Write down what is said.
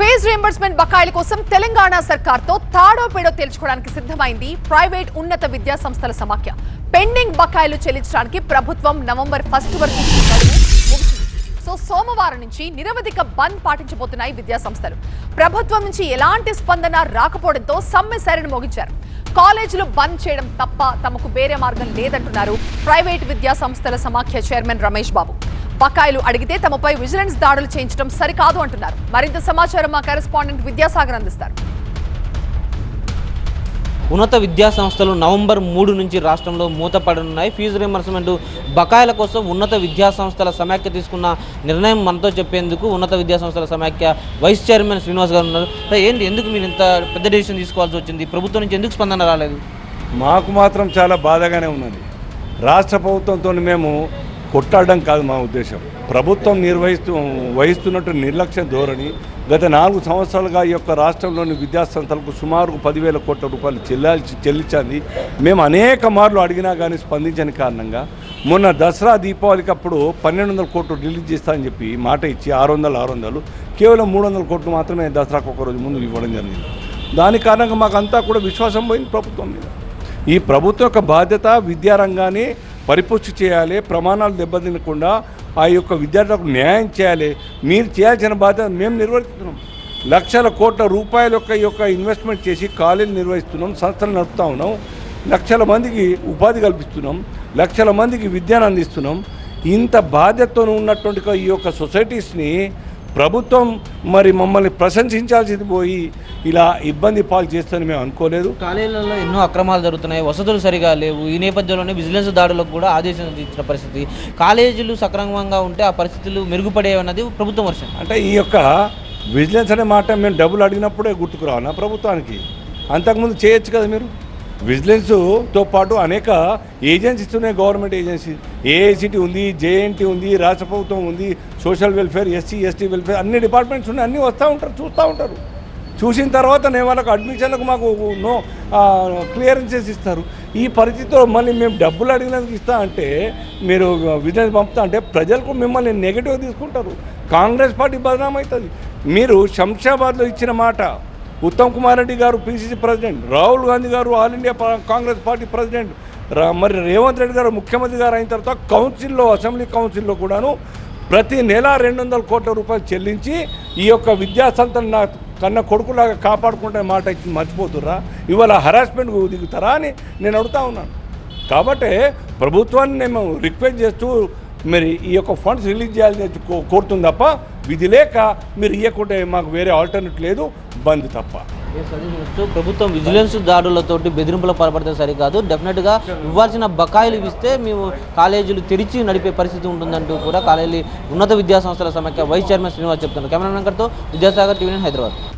Phase reimbursement బకాయిల కోసం తెలంగాణ సర్కార్తో తాడో పేడో తేల్చుకోవడానికి సిద్ధమైంది ప్రైవేట్ ఉన్నత విద్యా సంస్థల సమాఖ్య. పెండింగ్ బకాయిలు చెల్లించడానికి ప్రభుత్వం నవంబర్ ఫస్ట్ వరకు సో సోమవారం నుంచి నిరవధిక బంద్ పాటించబోతున్నాయి విద్యా సంస్థలు. ప్రభుత్వం నుంచి ఎలాంటి స్పందన రాకపోవడంతో సమ్మె సరైన మోగించారు. కాలేజీలు బంద్ చేయడం తప్ప తమకు వేరే మార్గం లేదంటున్నారు ప్రైవేట్ విద్యా సంస్థల సమాఖ్య చైర్మన్ రమేష్ బాబు. బకాయిలు అడిగితే తమపై విజిలెన్స్ దాడులు చేయించడం సరికాదు అంటున్నారు. మరింత సమాచారం మా కరెస్పాండెంట్ విద్యాసాగర్ అందిస్తారు. ఉన్నత విద్యా సంస్థలు నవంబర్ మూడు నుంచి రాష్ట్రంలో మూతపడనున్నాయి. ఫీజు రియంబర్స్మెంట్ బకాయిల కోసం ఉన్నత విద్యా సంస్థల సమాఖ్య తీసుకున్న నిర్ణయం మనతో చెప్పేందుకు ఉన్నత విద్యా సంస్థల సమాఖ్య వైస్ చైర్మన్ శ్రీనివాస్ గారు ఉన్నారు. ఏంటి? ఎందుకు మీరు ఇంత పెద్ద డెసిషన్ తీసుకోవాల్సి వచ్చింది? ప్రభుత్వం నుంచి ఎందుకు స్పందన రాలేదు? మాకు మాత్రం చాలా బాధగానే ఉన్నది. రాష్ట్ర ప్రభుత్వంతో మేము కొట్టాడడం కాదు మా ఉద్దేశం. ప్రభుత్వం నిర్వహిస్తూ వహిస్తున్నట్టు నిర్లక్ష్య ధోరణి గత నాలుగు సంవత్సరాలుగా ఈ యొక్క రాష్ట్రంలోని విద్యాసంస్థలకు సుమారు పదివేల కోట్ల రూపాయలు చెల్లాల్సి చెల్లించింది. మేము అనేక మార్లు అడిగినా కానీ స్పందించని కారణంగా మొన్న దసరా దీపావళికి అప్పుడు పన్నెండు వందల కోట్లు రిలీజ్ చేస్తానని చెప్పి మాట ఇచ్చి ఆరు వందలు ఆరు వందలు కేవలం మూడు వందల కోట్లు మాత్రమే దసరాకు ఒక రోజు ముందు ఇవ్వడం జరిగింది. దాని కారణంగా మాకు అంతా కూడా విశ్వాసం పోయింది ప్రభుత్వం మీద. ఈ ప్రభుత్వం యొక్క బాధ్యత విద్యారంగాన్ని పరిపుష్టి చేయాలి ప్రమాణాలు దెబ్బతినకుండా ఆ యొక్క విద్యార్థులకు న్యాయం చేయాలి. మీరు చేయాల్సిన బాధ్యత మేము నిర్వర్తిస్తున్నాం. లక్షల కోట్ల రూపాయల యొక్క ఈ యొక్క ఇన్వెస్ట్మెంట్ చేసి కాలేజీలు నిర్వహిస్తున్నాం సంస్థలు నడుపుతా ఉన్నాం. లక్షల మందికి ఉపాధి కల్పిస్తున్నాం లక్షల మందికి విద్యను అందిస్తున్నాం. ఇంత బాధ్యతతో ఉన్నటువంటి ఈ యొక్క సొసైటీస్ని ప్రభుత్వం మరి మమ్మల్ని ప్రశంసించాల్సింది పోయి ఇలా ఇబ్బంది పాలు చేస్తుందని మేము అనుకోలేదు. కాలేజీలలో ఎన్నో అక్రమాలు జరుగుతున్నాయి వసతులు సరిగా లేవు ఈ నేపథ్యంలోనే విజిలెన్స్ దాడులకు కూడా ఆదేశాలు ఇచ్చిన పరిస్థితి. కాలేజీలు సక్రమంగా ఉంటే ఆ పరిస్థితులు మెరుగుపడేవన్నది ప్రభుత్వం వర్షం. అంటే ఈ యొక్క విజిలెన్స్ అనే మాట మేము డబ్బులు అడిగినప్పుడే గుర్తుకు ప్రభుత్వానికి. అంతకుముందు చేయొచ్చు కదా మీరు? విజిలెన్స్తో పాటు అనేక ఏజెన్సీస్ ఉన్నాయి గవర్నమెంట్ ఏజెన్సీ. ఏఐసిటీ ఉంది జేఎన్టీ ఉంది రాష్ట్ర ప్రభుత్వం ఉంది social welfare SC ST welfare అన్ని డిపార్ట్మెంట్స్ ఉన్నాయి అన్నీ వస్తూ ఉంటారు చూస్తూ ఉంటారు. చూసిన తర్వాత నేను వాళ్ళకు అడ్మిషన్లకు మాకు నో క్లియరెన్సెస్ ఇస్తారు. ఈ పరిస్థితిలో మళ్ళీ మేము డబ్బులు అడిగినందుకు ఇస్తా అంటే మీరు విజిలెన్స్ పంపుతా అంటే ప్రజలకు మిమ్మల్ని నెగిటివ్ తీసుకుంటారు. కాంగ్రెస్ పార్టీ బదనాం అవుతుంది మీరు శంషాబాద్లో ఇచ్చిన మాట ఉత్తమ్ కుమార్ రెడ్డి గారు పిసిసి ప్రెసిడెంట్ రాహుల్ గాంధీ గారు all India Congress party president మరి రేవంత్ రెడ్డి గారు ముఖ్యమంత్రి గారు అయిన తర్వాత కౌన్సిల్లో అసెంబ్లీ కౌన్సిల్లో కూడాను ప్రతి నెల రెండు వందల కోట్ల రూపాయలు చెల్లించి ఈ యొక్క విద్యా నా కన్న కొడుకులాగా కాపాడుకుంటే మాట అయితే మర్చిపోతుర్రా? ఇవాళ హరాస్మెంట్ దిగుతారా అని నేను అడుగుతా ఉన్నాను. కాబట్టి ప్రభుత్వాన్ని మేము రిక్వెస్ట్ చేస్తూ మరి ఈ యొక్క ఫండ్స్ రిలీజ్ చేయాలని కో- కోరుతుంది తప్ప విధి లేక మీరు ఇవ్వకుంటే మాకు వేరే ఆల్టర్నేట్ లేదు బంద్ తప్ప. ప్రభుత్వం విజిలెన్స్ దాడులతోటి బెదిరింపుల పాల్పడితే సరికాదు. డెఫినెట్గా ఇవ్వాల్సిన బకాయిలు ఇస్తే మేము కాలేజీలు తెరిచి నడిపే పరిస్థితి ఉంటుందంటూ కూడా కాలేజీ ఉన్నత విద్యా సంస్థల సమాఖ్య వైస్ చైర్మన్ శ్రీనివాస్ చెప్తున్నారు. కెమెరా నంకర్తో విద్యాసాగర్ టీవీ హైదరాబాద్.